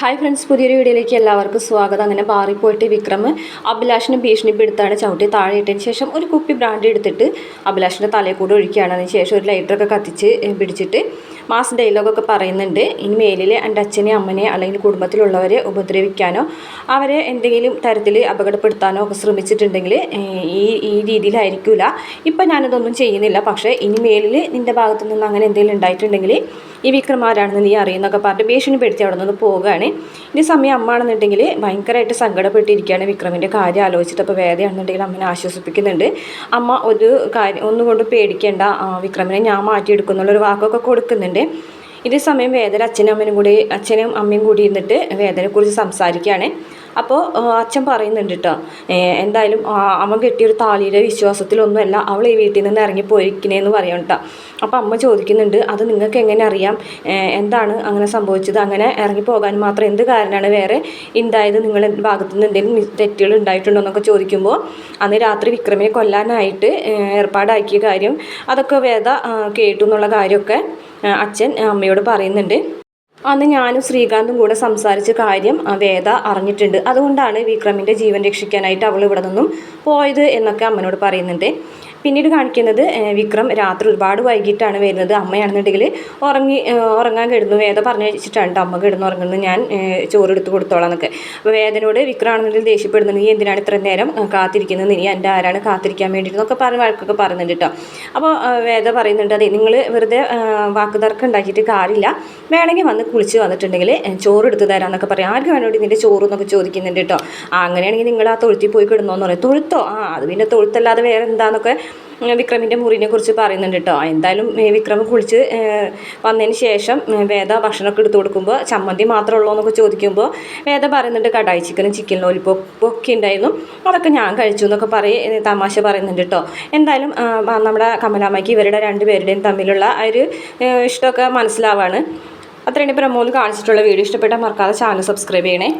Hi friends പുതിയൊരു വീഡിയോയിലേക്ക് എല്ലാവർക്കും സ്വാഗതം. അങ്ങനെ ബാറിൽ പോയിട്ട് വിക്രം അഭിലാഷിനെ ഭീഷണിപ്പെടുത്താണ് ചവിട്ടി താഴെ ഇട്ടതിന് ശേഷം ഒരു കുപ്പി ബ്രാൻഡ് എടുത്തിട്ട് അഭിലാഷിന്റെ തലയിൽ കൂടെ ഒഴിക്കുകയാണ്. അതിന് ശേഷം ഒരു ലൈറ്ററൊക്കെ കത്തിച്ച് പിടിച്ചിട്ട് മാസ് ഡയലോഗൊക്കെ പറയുന്നുണ്ട്. ഇനി മേലിൽ എന്റെ അച്ഛനെ അമ്മനെ അല്ലെങ്കിൽ കുടുംബത്തിലുള്ളവരെ ഉപദ്രവിക്കാനോ അവരെ എന്തെങ്കിലും തരത്തിൽ അപകടപ്പെടുത്താനോ ഒക്കെ ശ്രമിച്ചിട്ടുണ്ടെങ്കിൽ ഈ ഈ രീതിയിലായിരിക്കില്ല ഇപ്പം ഞാനിതൊന്നും ചെയ്യുന്നില്ല. പക്ഷേ ഇനി മേലിൽ നിന്റെ ഭാഗത്തു നിന്ന് അങ്ങനെ എന്തെങ്കിലും ഉണ്ടായിട്ടുണ്ടെങ്കിൽ ഈ വിക്രമാരാണെന്ന് നീ അറിയുന്നൊക്കെ പറഞ്ഞിട്ട് ഭീഷണിപ്പെടുത്തി അവിടെ നിന്ന് പോവുകയാണ്. ഇനി സമയം അമ്മ ആണെന്നുണ്ടെങ്കിൽ ഭയങ്കരമായിട്ട് സങ്കടപ്പെട്ടിരിക്കുകയാണ് വിക്രമിന്റെ കാര്യം ആലോചിച്ചിട്ട്. അപ്പോൾ വേദയാണെന്നുണ്ടെങ്കിൽ അമ്മനെ ആശ്വസിപ്പിക്കുന്നുണ്ട്. അമ്മ ഒരു കാര്യം ഒന്നുകൊണ്ട് പേടിക്കേണ്ട. വിക്രമിനെ ഞാൻ മാറ്റിയെടുക്കുന്നുള്ളൊരു വാക്കൊക്കെ കൊടുക്കുന്നുണ്ട്. ഇതേ സമയം വേദന അച്ഛനും അമ്മനും കൂടി അച്ഛനും അമ്മയും കൂടി ഇരുന്നിട്ട് വേദനയെക്കുറിച്ച് സംസാരിക്കുകയാണ്. അപ്പോൾ അച്ഛൻ പറയുന്നുണ്ട് കേട്ടോ എന്തായാലും അവൻ കെട്ടിയൊരു താലിയുടെ വിശ്വാസത്തിലൊന്നുമല്ല അവൾ ഈ വീട്ടിൽ നിന്ന് ഇറങ്ങിപ്പോയിരിക്കണേന്ന് പറയാം കേട്ടോ അപ്പോൾ അമ്മ ചോദിക്കുന്നുണ്ട് അത് നിങ്ങൾക്ക് എങ്ങനെ അറിയാം? എന്താണ് അങ്ങനെ സംഭവിച്ചത്? അങ്ങനെ ഇറങ്ങിപ്പോകാൻ മാത്രം എന്ത് കാരണമാണ് വേറെ ഉണ്ടായത് നിങ്ങളുടെ ഭാഗത്തു നിന്ന് എന്തെങ്കിലും തെറ്റുകൾ ഉണ്ടായിട്ടുണ്ടോ എന്നൊക്കെ ചോദിക്കുമ്പോൾ അന്ന് രാത്രി വിക്രമിനെ കൊല്ലാനായിട്ട് ഏർപ്പാടാക്കിയ കാര്യം അതൊക്കെ വേദ കേട്ടു എന്നുള്ള കാര്യമൊക്കെ അച്ഛൻ അമ്മയോട് പറയുന്നുണ്ട്. അന്ന് ഞാനും ശ്രീകാന്തും കൂടെ സംസാരിച്ച കാര്യം വേദ അറിഞ്ഞിട്ടുണ്ട്. അതുകൊണ്ടാണ് വിക്രമിന്റെ ജീവൻ രക്ഷിക്കാനായിട്ട് അവൾ ഇവിടെ നിന്നും പോയത് എന്നൊക്കെ അമ്മനോട് പറയുന്നുണ്ട്. പിന്നീട് കാണിക്കുന്നത് വിക്രം രാത്രി ഒരുപാട് വൈകിട്ടാണ് വരുന്നത്. അമ്മയാണെന്നുണ്ടെങ്കിൽ ഉറങ്ങി ഉറങ്ങാൻ കിടന്നു. വേദ പറഞ്ഞു വെച്ചിട്ടാണ് അമ്മ കിടന്നു ഉറങ്ങുന്നത് ഞാൻ ചോറെടുത്ത് കൊടുത്തോളാം എന്നൊക്കെ അപ്പോൾ വേദനോട് വിക്രം ആണെന്നുണ്ടെങ്കിൽ ദേഷ്യപ്പെടുന്നത് നീ എന്തിനാണ് ഇത്ര നേരം കാത്തിരിക്കുന്നത്? നീ എന്റെ ആരാണ് കാത്തിരിക്കാൻ വേണ്ടിയിട്ട് എന്നൊക്കെ പറഞ്ഞ് വഴക്കൊക്കെ പറയുന്നുണ്ട് കേട്ടോ അപ്പോൾ വേദ പറയുന്നുണ്ട് അതെ നിങ്ങൾ വെറുതെ വാക്കുതർക്കം വാക്ക് തർക്കം ഉണ്ടാക്കിയിട്ട് കാര്യമില്ല. വേണമെങ്കിൽ വന്ന് കുളിച്ച് വന്നിട്ടുണ്ടെങ്കിൽ ചോറ് എടുത്ത് തരാമെന്നൊക്കെ പറയും. ആർക്ക് വേണമെങ്കിൽ ഇതിന്റെ ചോറ് എന്നൊക്കെ ചോദിക്കുന്നുണ്ട് കേട്ടോ അങ്ങനെയാണെങ്കിൽ നിങ്ങൾ ആ തൊഴുത്തിൽ പോയി കിടന്നോന്ന് പറയും. തൊഴുത്തോ? ആ അത് പിന്നെ തൊഴുത്തല്ലാതെ വേറെ എന്താന്നൊക്കെ ഉം, വിക്രമിന്റെ മുറിനെ കുറിച്ച് പറയുന്നുണ്ട് കേട്ടോ എന്തായാലും വിക്രം കുളിച്ച് വന്നതിന് ശേഷം വേദ ഭക്ഷണമൊക്കെ എടുത്തു കൊടുക്കുമ്പോൾ ചമ്മന്തി മാത്രമേ ഉള്ളൂ എന്നൊക്കെ ചോദിക്കുമ്പോൾ വേദ പറയുന്നുണ്ട് കടായി ചിക്കനും ചിക്കൻ ലോലിപ്പോപ്പ് ഒക്കെ ഉണ്ടായിരുന്നു. അതൊക്കെ ഞാൻ കഴിച്ചു എന്നൊക്കെ പറയും തമാശ പറയുന്നുണ്ട് കേട്ടോ എന്തായാലും നമ്മുടെ കമലാമ്മയ്ക്ക് ഇവരുടെ രണ്ടുപേരുടെയും തമ്മിലുള്ള ആ ഒരു ഇഷ്ടമൊക്കെ മനസ്സിലാവാണ്. അത്രയാണ് നമ്മൾ കാണിച്ചിട്ടുള്ള വീഡിയോ ഇഷ്ടപ്പെട്ടാൽ മറക്കാതെ ചാനൽ സബ്സ്ക്രൈബ് ചെയ്യണേ.